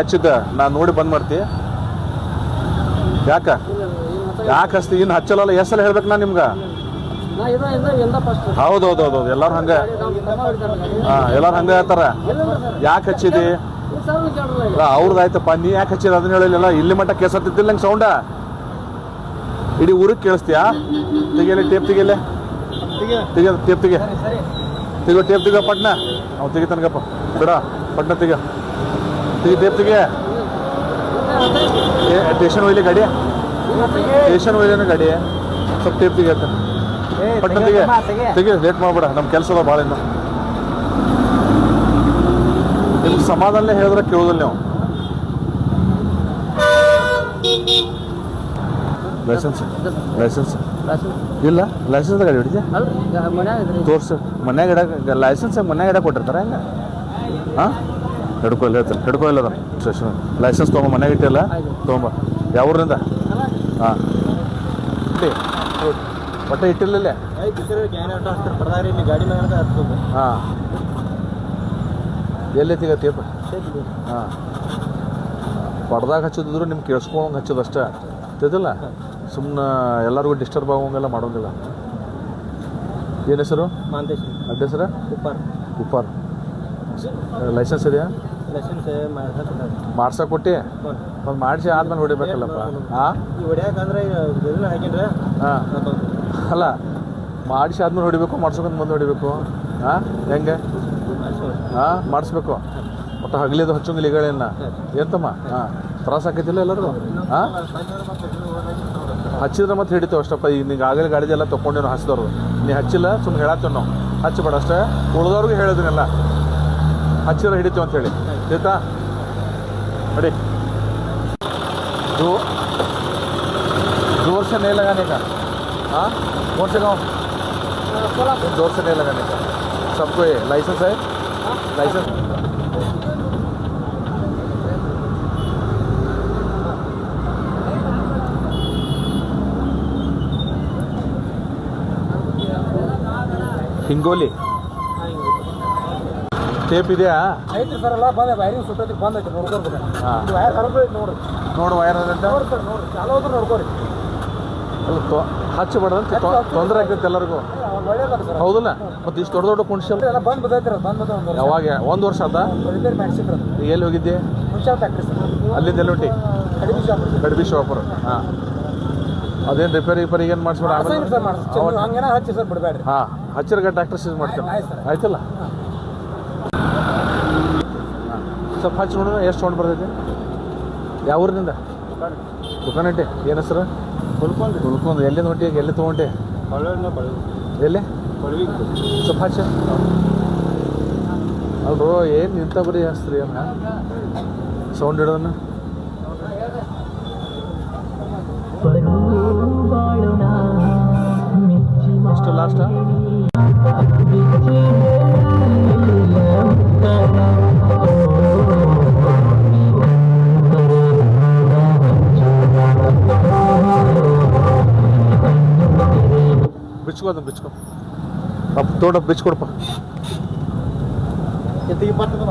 ಹಚ್ಚಿದ್ದ ನಾ ನೋಡಿ ಬಂದ್ ಮಾಡ್ತಿ. ಯಾಕ? ಯಾಕೆ ಹಚ್ತಿ ಇನ್ನು ಹಚ್ಚಲ್ಲ ಎಸ್ ಸಲ ಹೇಳ್ಬೇಕು ನಾ ನಿಮ್ಗೆ? ಹೌದೌದೌದೌದು, ಎಲ್ಲಾರು ಹಂಗ. ಹಾಂ, ಎಲ್ಲಾರು ಹಂಗ ಹೇಳ್ತಾರ. ಯಾಕೆ ಹಚ್ಚಿದಿ? ಅವ್ರದ್ದು ಆಯ್ತಪ್ಪ, ನೀ ಯಾಕೆ ಹಚ್ಚಿದ? ಅದನ್ನ ಹೇಳಿಲ್ಲ ಇಲ್ಲಿ ಮಟ್ಟ ಕೇಸತ್ತಿದ್ದಿಲ್ಲ ನಂಗೆ ಸೌಂಡ. ಇಡೀ ಊರಿಗೆ ಕೇಳಿಸ್ತೀಯಾ? ತೆಗಿಯಲಿ ಟೇಪ್ ತೆಗಿಯಲೆ ತೆಗಿಯ ಟೇಪ್ ತೆಗಿಯ ತೆಗಿಯೋ ಟೇಪ್ ತೆಗಿಯೋ ಪಟ್ನ. ಅವ್ನು ತೆಗಿತಾನಗಪ್ಪ. ಬಿಡ, ಪಟ್ನ ತೆಗಿಯ. ತೆಗಿ ಸ್ಟೇಷನ್ ಒಯ್ಲಿ ಗಾಡಿ? ಸ್ಟೇಷನ್ ಒಯ್ಲೇನ ಗಾಡಿ. ಸ್ವಲ್ಪ ಟೇಪ್ ಪಟ್ನ ತೆಗಿಯ ತೆಗಿ ಲೇಟ್ ಮಾಡ್ಬೇಡ. ನಮ್ಮ ಕೆಲಸ ಅದ ಭಾಳ ಇನ್ನು. ನಿಮ್ಗೆ ಸಮಾಧಾನ ಹೇಳಿದ್ರೆ ಕೇಳೋದಿಲ್ಲ ನೀವು. ಲೈಸೆನ್ಸ್ ಲೈಸೆನ್ಸ್ ಇಲ್ಲ? ಲೈಸೆನ್ಸ್ ಗಾಡಿ ಹೊಡಿದ್ಯಾ ತೋರ್ಸ. ಮನ್ಯಾಗ ಇಡಕ್ಕೆ ಲೈಸೆನ್ಸ್ ಮನ್ಯಾಗ ಇಡಕ್ಕೆ ಕೊಟ್ಟಿರ್ತಾರೆ ಹೆಂಗೆ? ಹಾಂ ಹಿಡ್ಕೊಲ್ಲ ಹಿಡ್ಕೊ ಹಿಡ್ಕೊಲ್ಲ ಅದನ್ನು. ಸ್ಟೇಷನ್ ಲೈಸೆನ್ಸ್ ತೊಗೊಂಬ ಮನೆಗೆ ಇಟ್ಟಿಲ್ಲ. ತೊಗೊಂಬ. ಯಾವ ಊರಿಂದ ಹಾಂ ಒಟ್ಟೆ ಹತ್ತದ ಹಾಂ. ಎಲ್ಲೈತಿಗ ತೇಪ? ಹಾಂ. ಪಡ್ದಾಗ ಹಚ್ಚಿದ್ರು ನಿಮ್ಗೆ ಕೇಳಿಸ್ಕೊಂಡಂಗೆ ಹಚ್ಚೋದು ಅಷ್ಟೇ. ತಿಳ್ದಿಲ್ಲ? ಸುಮ್ಮನೆ ಎಲ್ಲರಿಗೂ ಡಿಸ್ಟರ್ಬ್ ಆಗೋಂಗೆಲ್ಲ ಮಾಡೋಂಗಿಲ್ಲ. ಏನು ಹೆಸರು? ಅಡ್ಡ ಹೆಸರು ಉಪ್ಪಾರ್. ಉಪ್ಪಾರ್. ಲೈಸೆನ್ಸ್ ಇದೆಯಾ? ಲೈಸೆನ್ಸ್ ಮಾಡ್ಸಕ್ಕೆ ಕೊಟ್ಟಿ ಒಂದು ಮಾಡಿಸಿ ಆದ್ಮೇಲೆ ಹೊಡಿಬೇಕಲ್ಲಪ್ಪ. ಹಾಂ ಈ ಹಾಕಿದ್ರೆ ಹಾಂ. ಅಲ್ಲ ಮಾಡಿಸಿ ಆದ್ಮೇಲೆ ಹೊಡಿಬೇಕು ಮಾಡ್ಸೋಕಂತ ಮುಂದೆ ಹೊಡಿಬೇಕು. ಹಾಂ ಹೆಂಗೆ? ಹಾಂ ಮಾಡಿಸ್ಬೇಕು. ಒಟ್ಟು ಹಗಲಿದು ಹಚ್ಚೋಂಗಿಲ್ಲ ಈಗಳೇನ ಏನ್ತಮ್ಮ ಹಾಂ. ತ್ರಾಸ ಆಕೈತಿಲ್ಲ ಎಲ್ಲರೂ ಹಾಂ ಹಚ್ಚಿದ್ರೆ ಮತ್ತೆ ಹಿಡಿತೇವೆ ಅಷ್ಟಪ್ಪ. ಈಗ ನಿಂಗೆ ಆಗಲೇ ಗಾಡಿ ಎಲ್ಲ ತೊಗೊಂಡೇನು ಹಚ್ಚಿದವ್ರು ನೀ ಹಚ್ಚಿಲ್ಲ ಸುಮ್ಮನೆ ಹೇಳತ್ತೇವೆ ನಾವು. ಹಚ್ಚಬೇಡ ಅಷ್ಟೇ. ಉಳಿದವ್ರಿಗೂ ಹೇಳಿದ್ರಲ್ಲ ಹಚ್ಚಿದ್ರೆ ಹಿಡಿತೇವೆ ಅಂತ 됐다. अरे। जो ज़ोर से नहीं लगाने का। हाँ? कौन से गाँव? ज़ोर से नहीं लगाने का। सबको ये लाइसेंस है? लाइसेंस हिंगोली। ಟೇಪ್ ಇದೆಯಾ? ಐತಿ ಸರ್ ಎಲ್ಲ ಬಂದ ವೈರಿಂಗ್ ಸುಟ್ಟೈತಿ ಬಂದ್ ಐತಿ ನೋಡ್ಕೊಳ್ಬೇಕು. ಹಾಂ. ವೈರ್ ಐತಿ ನೋಡ್ರಿ. ನೋಡು ವೈರ್ ಅದಂತ ನೋಡಿ ಸರ್ ನೋಡ್ರಿ. ಚಾಲೋ ಹೋದ್ರೆ ನೋಡ್ಕೊರಿ ತೊಂದರೆ ಆಗ್ತೈತೆ ಎಲ್ಲರಿಗೂ. ಹೌದಲ್ಲ? ಮತ್ತೆ ಇಷ್ಟು ದೊಡ್ಡ ದೊಡ್ಡ ಕುಣಿಸ್ ಎಲ್ಲ ಬಂದು ಬಂದ್ ಯಾವಾಗ? ಒಂದು ವರ್ಷ ಅದ ರಿಪೇರ್ ಮಾಡಿಸಿದ್ರ ಎಲ್ಲಿ ಹೋಗಿದ್ದೆ? ಫ್ಯಾಕ್ಟ್ರಿ ಸರ್ ಅಲ್ಲಿಂದ ಎಲ್ಲಿ ಕಡಿಮೆ ಶಾಪರ್ ಗಡ್ಬಿ ಶಾಪುರ ಹಾಂ. ಅದೇನು ರಿಪೇರಿ ರಿಪೇರಿ ಏನು ಮಾಡಿಸ್ಬೇಡ ಹಂಗೇನ ಹಚ್ಚಿ ಸರ್ ಬಿಡಬೇಡ್ರಿ. ಹಾಂ ಹಚ್ಚಿರ್ಗ ಟ್ಯಾಕ್ಟರ್ ಮಾಡ್ತೇನೆ ಆಯ್ತಲ್ಲ? ಸ್ವಲ್ಪ ಹಚ್ಚಿ ನೋಡೋಣ ಎಷ್ಟು ತೊಗೊಂಡು ಬರ್ತೈತಿ? ಯಾವ ಊರಿನಿಂದ? ದುಕಾನಟ್ಟಿ ಏನು ಹೆಸರು? ಹುಲ್ಕೊಂಡ್ರಿ ಉಳ್ಕೊಂಡು ಎಲ್ಲಿಂದ ಹೊಂಟಿ? ಎಲ್ಲಿ ತೊಗೊಂಡೆ ಎಲ್ಲಿ? ಸ್ವಲ್ಪ ಹಚ್ಚ. ಅಲ್ರೋ ಏನು ನಿಂತ ಬರೀ ಹಚ್ತ್ರಿ ಅನ್ನ ಸೌಂಡ್ ಇಡೋದನ್ನ ಅಷ್ಟು ಲಾಸ್ಟ? ಬಿಚ್ಕೋ ಅದನ್ನ ಬಿಚ್ಕೋ. ತೋಟ ಬಿಚ್ಕೊಡಪ್ಪ.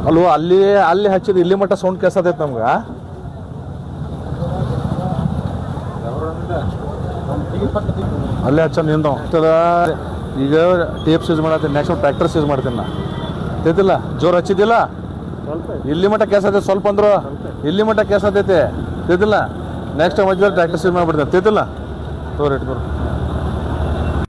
ಅಲ್ವೋ ಅಲ್ಲಿ ಅಲ್ಲಿ ಹಚ್ಚಿದ ಇಲ್ಲಿ ಮಟ್ಟ ಸೌಂಡ್ ಕೇಳ್ಸತೈತೆ ನಮ್ಗೆ. ಅಲ್ಲೇ ಹಚ್ಚ ನಿಂದ. ಈಗ ಟೇಪ್ ಯೂಸ್ ಮಾಡತ್ತೀನಿ ನೆಕ್ಸ್ಟ್ ಟ್ರ್ಯಾಕ್ಟರ್ ಯೂಸ್ ಮಾಡ್ತೀನಿ ನಾ. ತೈತಿಲ್ಲ? ಜೋರು ಹಚ್ಚಿದ್ದಿಲ್ಲ? ಸ್ವಲ್ಪ. ಇಲ್ಲಿ ಮಟ್ಟ ಕೇಸತೈತೆ ಸ್ವಲ್ಪ ಅಂದ್ರು. ಇಲ್ಲಿ ಮಟ್ಟ ಕೇಸತೈತೆ ತಿಳ್ತಿಲ್ಲ ನೆಕ್ಸ್ಟ್ ಮಧ್ಯ ಟ್ರ್ಯಾಕ್ಟರ್ ಯೂಸ್ ಮಾಡ್ಬಿಡ್ತೀನಿ. ತೈತಿಲ್ಲ? ತೋರಿ ಇಟ್ಕೊರು